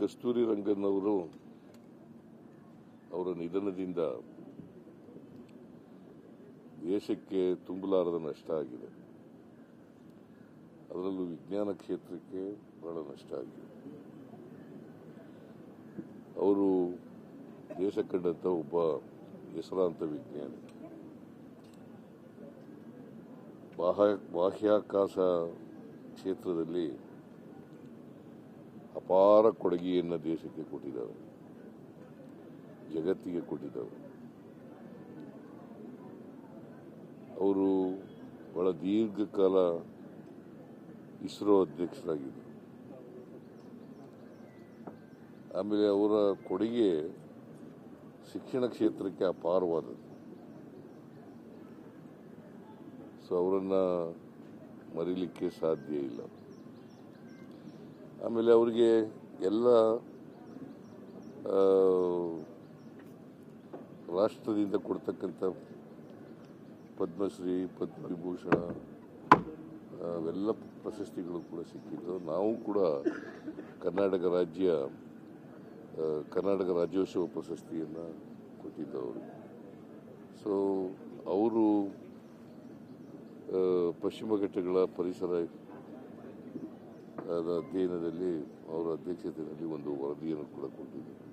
ಕಸ್ತೂರಿ ರಂಗನ್ ಅವರು ಅವರ ನಿಧನದಿಂದ ದೇಶಕ್ಕೆ ತುಂಬಲಾರದ ನಷ್ಟ ಆಗಿದೆ. ಅದರಲ್ಲೂ ವಿಜ್ಞಾನ ಕ್ಷೇತ್ರಕ್ಕೆ ಬಹಳ ನಷ್ಟ ಆಗಿದೆ. ಅವರು ದೇಶ ಕಂಡಂತ ಒಬ್ಬ ಹೆಸರಾಂತ ವಿಜ್ಞಾನಿ. ಬಾಹ್ಯ, ಬಾಹ್ಯಾಕಾಶ ಕ್ಷೇತ್ರದಲ್ಲಿ ಅಪಾರ ಕೊಡುಗೆಯನ್ನು ದೇಶಕ್ಕೆ ಕೊಟ್ಟಿದ್ದಾರೆ ಜಗತ್ತಿಗೆ ಕೊಟ್ಟಿದ್ದಾರೆ ಅವರು ಬಹಳ ದೀರ್ಘಕಾಲ ಇಸ್ರೋ ಅಧ್ಯಕ್ಷರಾಗಿದ್ದರು. ಆಮೇಲೆ ಅವರ ಕೊಡುಗೆ ಶಿಕ್ಷಣ ಕ್ಷೇತ್ರಕ್ಕೆ ಅಪಾರವಾದದ್ದು. ಸೊ ಅವರನ್ನ ಮರೀಲಿಕ್ಕೆ ಸಾಧ್ಯ ಇಲ್ಲ. ಆಮೇಲೆ ಅವರಿಗೆ ಎಲ್ಲ ರಾಷ್ಟ್ರದಿಂದ ಕೊಡ್ತಕ್ಕಂಥ ಪದ್ಮಶ್ರೀ, ಪದ್ಮವಿಭೂಷಣ, ಅವೆಲ್ಲ ಪ್ರಶಸ್ತಿಗಳು ಕೂಡ ಸಿಕ್ಕಿದ್ದು. ನಾವು ಕೂಡ ಕರ್ನಾಟಕ ರಾಜ್ಯ ಕರ್ನಾಟಕ ರಾಜ್ಯೋತ್ಸವ ಪ್ರಶಸ್ತಿಯನ್ನು ಕೊಟ್ಟಿದ್ದವರು. ಸೊ ಅವರು ಪಶ್ಚಿಮ ಘಟ್ಟಗಳ ಪರಿಸರ ಅದ ಅಧ್ಯಯನದಲ್ಲಿ ಅವರ ಅಧ್ಯಕ್ಷತೆಯಲ್ಲಿ ಒಂದು ವರದಿಯನ್ನು ಕೂಡ ಕೊಟ್ಟಿದ್ದರು.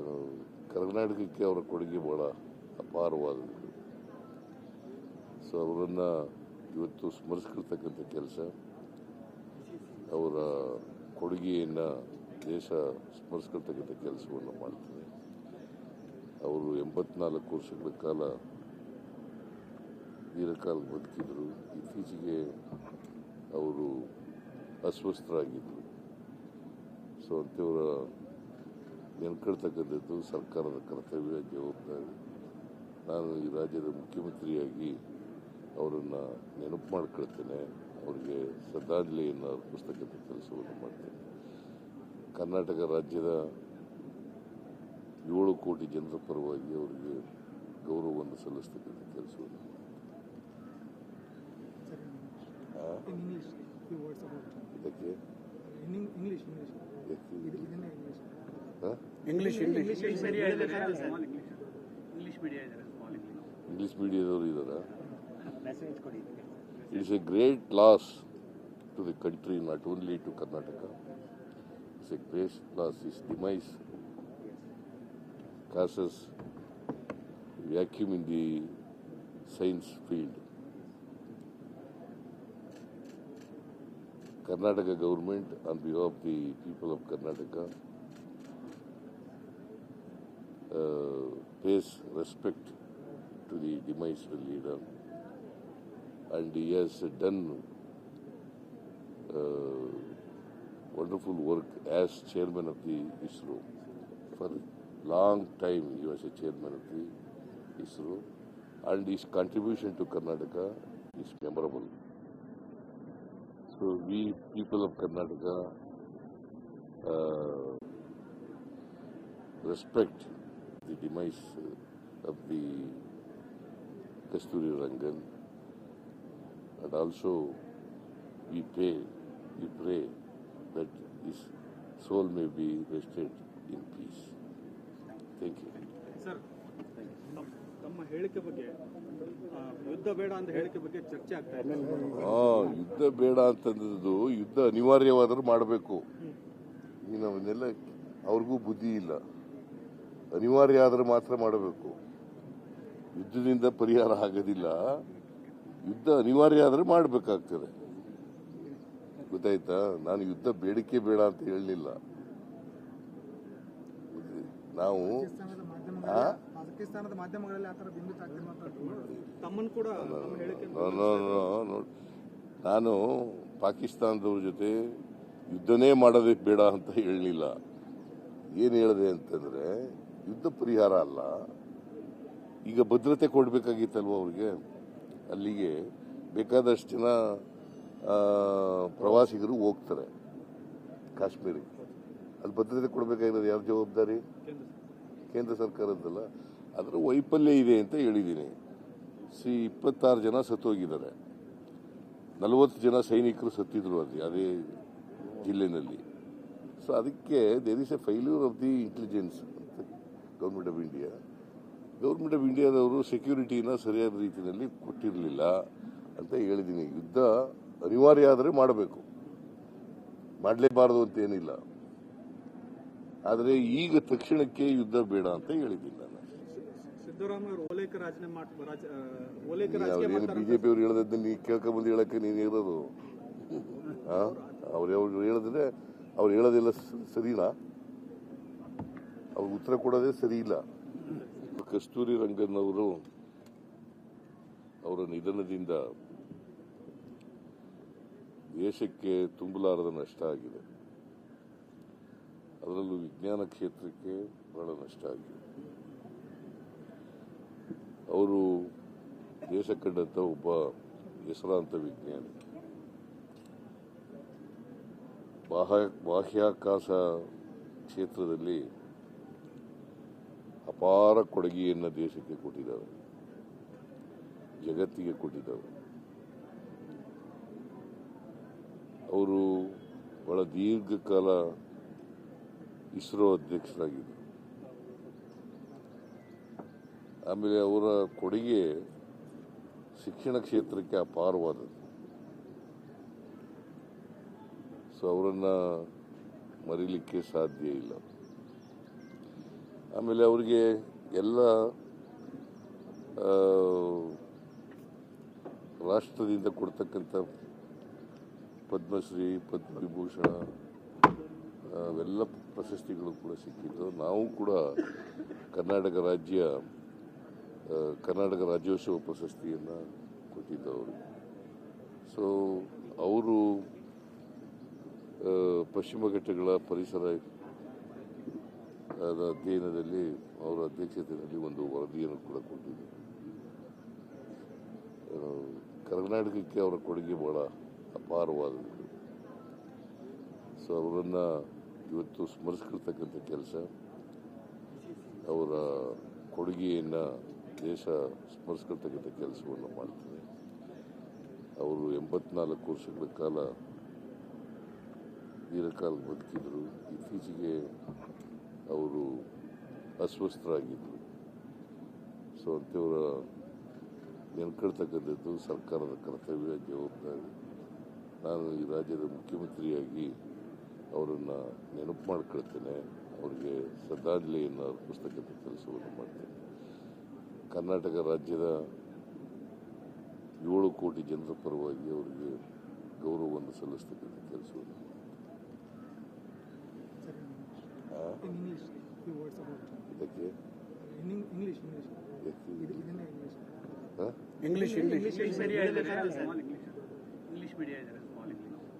ಆ, ಕರ್ನಾಟಕಕ್ಕೆ ಅವರ ಕೊಡುಗೆ ಬಹಳ ಅಪಾರವಾದದ್ದು. ಸೊ ಅವರನ್ನು ಇವತ್ತು ಸ್ಮರಿಸ್ಕೊಳ್ತಕ್ಕಂಥ ಕೆಲಸ ಅವರ ಕೊಡುಗೆಯನ್ನು ದೇಶ ಸ್ಮರಿಸ್ಕೊಳ್ತಕ್ಕಂಥ ಕೆಲಸವನ್ನು ಮಾಡ್ತದೆ. ಅವರು ಎಂಬತ್ನಾಲ್ಕು ವರ್ಷಗಳ ಕಾಲ ದೀರ್ಘಕಾಲ ಬದುಕಿದ್ರು. ಇತ್ತೀಚೆಗೆ ಅವರು ಅಸ್ವಸ್ಥರಾಗಿದ್ದರು ಸೊ ಅಂಥವರ ನೆನ್ಕೊಳ್ತಕ್ಕಂಥದ್ದು ಸರ್ಕಾರದ ಕರ್ತವ್ಯ, ಜವಾಬ್ದಾರಿ. ನಾನು ಈ ರಾಜ್ಯದ ಮುಖ್ಯಮಂತ್ರಿಯಾಗಿ ಅವರನ್ನು ನೆನಪು ಮಾಡ್ಕೊಳ್ತೇನೆ. ಅವರಿಗೆ ಶ್ರದ್ಧಾಂಜಲಿಯನ್ನು ಅರ್ಪಿಸ್ತಕ್ಕಂಥ ಕೆಲಸವನ್ನು ಮಾಡ್ತೇನೆ. ಕರ್ನಾಟಕ ರಾಜ್ಯದ ಏಳು ಕೋಟಿ ಜನರ ಪರವಾಗಿ ಅವರಿಗೆ ಗೌರವವನ್ನು ಸಲ್ಲಿಸ್ತಕ್ಕಂಥ ಕೆಲಸವನ್ನು In English, few words about ಇದಕ್ಕೆ in Eng- English, English. ಇದಕ್ಕೆ ಇದು ಇದನ್ನೇ English. ಆ? ಇಂಗ್ಲಿಷ್ ಇಂಗ್ಲಿಷ್ English ಮೀಡಿಯಾ ಹೇಳಿ. ಇದ್ದಾರೆ ಸ್ಮಾಲ್ ಇಂಗ್ಲಿಷ್ ಇಂಗ್ಲಿಷ್ ಮೀಡಿಯಾ ಇದ್ದಾರೆ ಸ್ಮಾಲ್ ಇಂಗ್ಲಿಷ್ ಇಂಗ್ಲಿಷ್ ಮೀಡಿಯಾದವರು ಇದ್ದಾರಾ ಮೆಸೇಜ್ ಕೊಡಿ It is a great loss to the country, not only to Karnataka. It's a great loss. Its demise causes vacuum in the science Karnataka government, on behalf of the people of Karnataka, uh, pays respect to the demise of the leader and he has done uh, wonderful work as chairman of the ISRO. For a long time he was a chairman of the ISRO and his contribution to Karnataka is memorable. So we people of Karnataka uh, respect the demise uh, of the Kasturi Rangan and also we pray, we pray that his soul may be rested in peace. Thank you. thank ತಮ್ಮ ಹೇಳಿಕೆ ಬಗ್ಗೆ ಯುದ್ಧ ಬೇಡ ಅಂತ ಹೇಳಿಕೆ ಬಗ್ಗೆ ಚರ್ಚೆ ಆಗ್ತಾ ಇದೆ. ಯುದ್ಧ ಬೇಡ ಅಂತಂದದ್ದು ಯುದ್ಧ ಅನಿವಾರ್ಯವಾದರೂ ಮಾಡಬೇಕು. ನೀನು ನಾವನ್ನೆಲ್ಲ ಅವ್ರಿಗೂ ಬುದ್ಧಿ ಇಲ್ಲ. ಅನಿವಾರ್ಯ ಆದರೆ ಮಾತ್ರ ಮಾಡಬೇಕು. ಯುದ್ಧದಿಂದ ಪರಿಹಾರ ಆಗೋದಿಲ್ಲ. ಯುದ್ಧ ಅನಿವಾರ್ಯ ಆದರೆ ಮಾಡಬೇಕಾಗ್ತದೆ. ಗೊತ್ತಾಯ್ತಾ? ನಾನು ಯುದ್ಧ ಬೇಡಿಕೆ ಬೇಡ ಅಂತ ಹೇಳಲಿಲ್ಲ. ನಾವು ಪಾಕಿಸ್ತಾನದ ಮಾಧ್ಯಮಗಳಲ್ಲಿ ಪಾಕಿಸ್ತಾನದ ಮಾಧ್ಯಮಗಳಲ್ಲಿ ಆ ಥರ ಬಿಂಬಿತ ತಮ್ಮನ್ನು ಕೂಡ. ನಾನು ಪಾಕಿಸ್ತಾನದವ್ರ ಜೊತೆ ಯುದ್ಧನೇ ಮಾಡೋದೇ ಬೇಡ ಅಂತ ಹೇಳಲಿಲ್ಲ. ಏನು ಹೇಳಿದೆ ಅಂತಂದ್ರೆ ಯುದ್ಧ ಪರಿಹಾರ ಅಲ್ಲ. ಈಗ ಭದ್ರತೆ ಕೊಡಬೇಕಾಗಿತ್ತಲ್ವ ಅವ್ರಿಗೆ? ಅಲ್ಲಿಗೆ ಬೇಕಾದಷ್ಟು ಜನ ಆ, ಪ್ರವಾಸಿಗರು ಹೋಗ್ತಾರೆ ಕಾಶ್ಮೀರಕ್ಕೆ ಅಲ್ಲಿ ಭದ್ರತೆ ಕೊಡಬೇಕಾಗಿರೋದು ಯಾರ ಜವಾಬ್ದಾರಿ? ಕೇಂದ್ರ ಕೇಂದ್ರ ಸರ್ಕಾರದ್ದಲ್ಲ. ಅದರ ವೈಫಲ್ಯ ಇದೆ ಅಂತ ಹೇಳಿದ್ದೀನಿ. ಸಿ, ಇಪ್ಪತ್ತಾರು ಜನ ಸತ್ತೋಗಿದ್ದಾರೆ. ನಲವತ್ತು ಜನ ಸೈನಿಕರು ಸತ್ತಿದ್ರು ಅಲ್ಲಿ, ಅದೇ ಜಿಲ್ಲೆನಲ್ಲಿ. ಸೊ ಅದಕ್ಕೆ there is a failure of the intelligence government of India government of ಇಂಡಿಯಾದವರು ಸೆಕ್ಯೂರಿಟಿನ ಸರಿಯಾದ ರೀತಿಯಲ್ಲಿ ಕೊಟ್ಟಿರಲಿಲ್ಲ ಅಂತ ಹೇಳಿದ್ದೀನಿ. ಯುದ್ಧ ಅನಿವಾರ್ಯ ಆದರೆ ಮಾಡಬೇಕು. ಮಾಡಲೇಬಾರದು ಅಂತ ಏನಿಲ್ಲ. ಆದರೆ ಈಗ ತಕ್ಷಣಕ್ಕೆ ಯುದ್ಧ ಬೇಡ ಅಂತ ಹೇಳಿದ್ದೀನಿ ಸಿದ್ದರಾಮಯ್ಯ ಅವರು ಓಲೇಕ ರಾಜನೆ ಓಲೈಕ ರಾಜಕೀಯ ಬಿಜೆಪಿ ಅವ್ರು ಹೇಳೋದನ್ನ ನೀ ಕೇಳ್ಕೊಂಬಂದು ಹೇಳಕ್ಕೆ ನೀನು ಇರೋದು ಅವ್ರು ಅವ್ರು ಹೇಳಿದ್ರೆ ಅವ್ರು ಹೇಳೋದಿಲ್ಲ ಸರಿನಾ ಅವ್ರು ಉತ್ತರ ಕೊಡೋದೇ ಸರಿ ಇಲ್ಲ ಕಸ್ತೂರಿ ರಂಗನ್ ಅವರು ಅವರ ನಿಧನದಿಂದ ದೇಶಕ್ಕೆ ತುಂಬಲಾರದ ನಷ್ಟ ಆಗಿದೆ. ಅದರಲ್ಲೂ ವಿಜ್ಞಾನ ಕ್ಷೇತ್ರಕ್ಕೆ ಬಹಳ ನಷ್ಟ ಆಗಿದೆ. ಅವರು ದೇಶ ಕಂಡಂಥ ಒಬ್ಬ ಹೆಸರಾಂತ ವಿಜ್ಞಾನಿ. ಬಾಹ್ಯ, ಬಾಹ್ಯಾಕಾಶ ಕ್ಷೇತ್ರದಲ್ಲಿ ಅಪಾರ ಕೊಡುಗೆಯನ್ನು ದೇಶಕ್ಕೆ ಕೊಟ್ಟಿದ್ದಾರೆ. ಜಗತ್ತಿಗೆ ಕೊಟ್ಟಿದ್ದಾರೆ. ಅವರು ಬಹಳ ದೀರ್ಘಕಾಲ ಇಸ್ರೋ ಅಧ್ಯಕ್ಷರಾಗಿದ್ದರು. ಆಮೇಲೆ ಅವರ ಕೊಡುಗೆ ಶಿಕ್ಷಣ ಕ್ಷೇತ್ರಕ್ಕೆ ಅಪಾರವಾದದ್ದು. ಸೊ ಅವರನ್ನ ಮರೀಲಿಕ್ಕೆ ಸಾಧ್ಯ ಇಲ್ಲ. ಆಮೇಲೆ ಅವರಿಗೆ ಎಲ್ಲ ರಾಷ್ಟ್ರದಿಂದ ಕೊಡ್ತಕ್ಕಂಥ ಪದ್ಮಶ್ರೀ, ಪದ್ಮವಿಭೂಷಣ, ಅವೆಲ್ಲ ಪ್ರಶಸ್ತಿಗಳು ಕೂಡ ಸಿಕ್ಕಿದ್ದು. ನಾವು ಕೂಡ ಕರ್ನಾಟಕ ರಾಜ್ಯ ಕರ್ನಾಟಕ ರಾಜ್ಯೋತ್ಸವ ಪ್ರಶಸ್ತಿಯನ್ನು ಕೊಟ್ಟಿದ್ದವರು. ಸೊ ಅವರು ಪಶ್ಚಿಮ ಘಟ್ಟಗಳ ಪರಿಸರ ಅಧ್ಯಯನದಲ್ಲಿ ಅವರ ಅಧ್ಯಕ್ಷತೆಯಲ್ಲಿ ಒಂದು ವರದಿಯನ್ನು ಕೂಡ ಕೊಟ್ಟಿದ್ದರು. ಕರ್ನಾಟಕಕ್ಕೆ ಅವರ ಕೊಡುಗೆ ಬಹಳ ಅಪಾರವಾದದ್ದು. ಸೊ ಅವರನ್ನು ಇವತ್ತು ಸ್ಮರಿಸ್ಕೊಳ್ತಕ್ಕಂಥ ಕೆಲಸ. ಅವರ ಕೊಡುಗೆಯನ್ನು ದೇಶ ಸ್ಮರಿಸ್ಕೊಳ್ತಕ್ಕಂಥ ಕೆಲಸವನ್ನು ಮಾಡ್ತಾರೆ ಅವರು ಎಂಬತ್ನಾಲ್ಕು ವರ್ಷಗಳ ಕಾಲ ದೀರ್ಘಕಾಲ ಬದುಕಿದ್ರು. ಇತ್ತೀಚೆಗೆ ಅವರು ಅಸ್ವಸ್ಥರಾಗಿದ್ದರು ಸೊ ಅಂಥವರ ನೆನ್ಕೊಳ್ತಕ್ಕಂಥದ್ದು ಸರ್ಕಾರದ ಕರ್ತವ್ಯ, ಜವಾಬ್ದಾರಿ. ನಾನು ಈ ರಾಜ್ಯದ ಮುಖ್ಯಮಂತ್ರಿಯಾಗಿ ಅವರನ್ನು ನೆನಪು ಮಾಡ್ಕೊಳ್ತೇನೆ. ಅವರಿಗೆ ಶ್ರದ್ಧಾಂಜಲಿಯನ್ನು ಅರ್ಪಿಸ್ತಕ್ಕಂಥ ಕೆಲಸವನ್ನು ಮಾಡ್ತೇನೆ. ಕರ್ನಾಟಕ ರಾಜ್ಯದ ಏಳು ಕೋಟಿ ಜನರ ಪರವಾಗಿ ಅವರಿಗೆ ಗೌರವವನ್ನು ಸಲ್ಲಿಸ್ತಕ್ಕಂಥ ಕೆಲಸವನ್ನು about ಇದಕ್ಕೆ?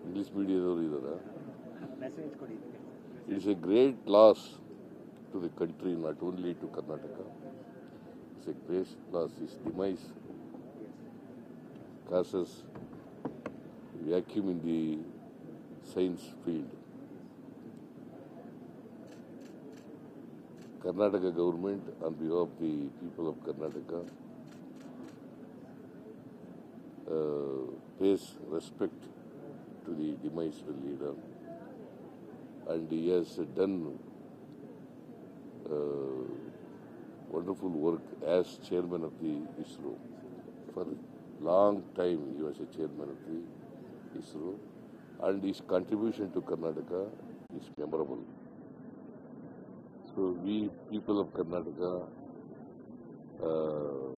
ಇಂಗ್ಲಿಷ್ ಮೀಡಿಯಾದವರು ಇದ್ದಾರಾ. ಮೆಸೇಜ್ ಕೊಡಿ. It is a great loss to only to not great loss. Demise causes vacuum in the science field. Karnataka government, on behalf of the people of Karnataka, uh, pays respect to the demised leader and he has done uh, wonderful work as chairman of the ISRO. For a long time he was a chairman of the ISRO and his contribution to Karnataka is memorable. So we people of Karnataka uh,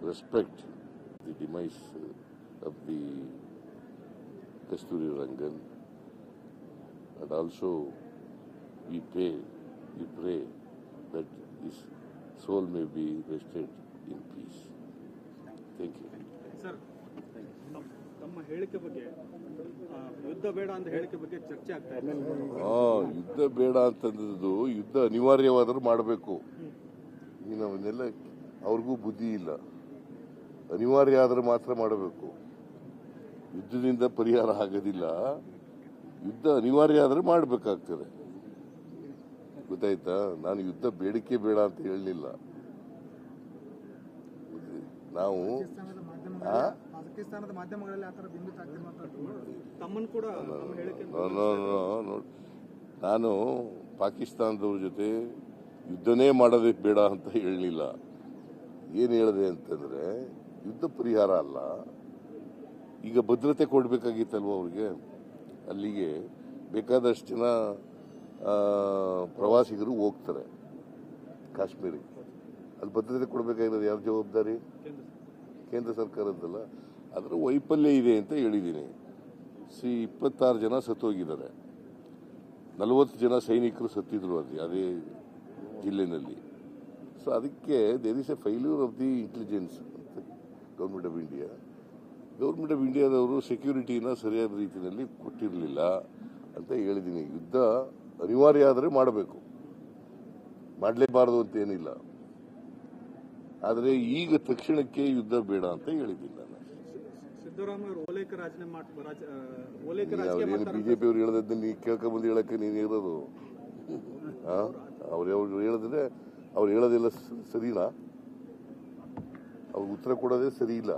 respect the demise of the Kasturi Rangan and also we pray, we pray that his soul may be rested in peace. Thank you. Sir ತಮ್ಮ- ಹೇಳಿಕೆ ಬಗ್ಗೆ ಯುದ್ಧ ಬೇಡ ಅಂತ ಹೇಳಿಕೆ ಬಗ್ಗೆ ಚರ್ಚೆ ಆಗ್ತಾ ಇದೆ. ಯುದ್ಧ ಬೇಡ ಅಂತಂದದ್ದು ಯುದ್ಧ ಅನಿವಾರ್ಯವಾದರೂ ಮಾಡಬೇಕು. ಇನ್ನು ಅವನ್ನೆಲ್ಲ ಅವ್ರಿಗೂ ಬುದ್ಧಿ ಇಲ್ಲ. ಅನಿವಾರ್ಯ ಆದರೆ ಮಾತ್ರ ಮಾಡಬೇಕು. ಯುದ್ಧದಿಂದ ಪರಿಹಾರ ಆಗೋದಿಲ್ಲ. ಯುದ್ಧ ಅನಿವಾರ್ಯ ಆದ್ರೆ ಮಾಡಬೇಕಾಗ್ತದೆ. ಗೊತ್ತಾಯ್ತಾ? ನಾನು ಯುದ್ಧ ಬೇಡಿಕೆ ಬೇಡ ಅಂತ ಹೇಳಲಿಲ್ಲ. ನಾವು. ನಾನು ಪಾಕಿಸ್ತಾನದವ್ರ ಜೊತೆ ಯುದ್ಧನೇ ಮಾಡೋದಕ್ಕೆ ಬೇಡ ಅಂತ ಹೇಳಲಿಲ್ಲ. ಏನು ಹೇಳಿದೆ ಅಂತಂದ್ರೆ ಯುದ್ಧ ಪರಿಹಾರ ಅಲ್ಲ. ಈಗ ಭದ್ರತೆ ಕೊಡಬೇಕಾಗಿತ್ತಲ್ವ ಅವ್ರಿಗೆ? ಅಲ್ಲಿಗೆ ಬೇಕಾದಷ್ಟು ಜನ ಪ್ರವಾಸಿಗರು ಹೋಗ್ತಾರೆ ಕಾಶ್ಮೀರಿಗೆ ಅದು ಭದ್ರತೆ ಕೊಡಬೇಕಾಗಿರೋದು ಯಾರ ಜವಾಬ್ದಾರಿ? ಕೇಂದ್ರ ಸರ್ಕಾರದ್ದಲ್ಲ. ಅದರ ವೈಫಲ್ಯ ಇದೆ ಅಂತ ಹೇಳಿದ್ದೀನಿ. ಸಿ, ಇಪ್ಪತ್ತಾರು ಜನ ಸತ್ತೋಗಿದ್ದಾರೆ. ನಲವತ್ತು ಜನ ಸೈನಿಕರು ಸತ್ತಿದ್ರು ಅಲ್ಲಿ, ಅದೇ ಜಿಲ್ಲೆನಲ್ಲಿ. ಸೊ ಅದಕ್ಕೆ there is a failure of the intelligence government of India government of ಇಂಡಿಯಾದವರು ಸೆಕ್ಯೂರಿಟಿನ ಸರಿಯಾದ ರೀತಿಯಲ್ಲಿ ಕೊಟ್ಟಿರಲಿಲ್ಲ ಅಂತ ಹೇಳಿದ್ದೀನಿ. ಯುದ್ಧ ಅನಿವಾರ್ಯ ಆದರೆ ಮಾಡಬೇಕು. ಮಾಡಲೇಬಾರದು ಅಂತ ಏನಿಲ್ಲ. ಆದರೆ ಈಗ ತಕ್ಷಣಕ್ಕೆ ಯುದ್ಧ ಬೇಡ ಅಂತ ಹೇಳಿದ್ದೀನಿ ನಾನು. ಅವ್ರೇನು ಬಿಜೆಪಿ ಅವ್ರು ಹೇಳದನ್ನ ನೀ ಕೇಳ್ಕೊಂಬಂದು ಹೇಳಕ್ಕೆ ನೀನು ಇರೋದು ಅವ್ರು ಅವ್ರು ಹೇಳಿದ್ರೆ ಅವ್ರು ಹೇಳೋದೆಲ್ಲ ಸರಿನಾ? ಅವ್ರಿಗೆ ಉತ್ತರ ಕೊಡೋದೇ ಸರಿ ಇಲ್ಲ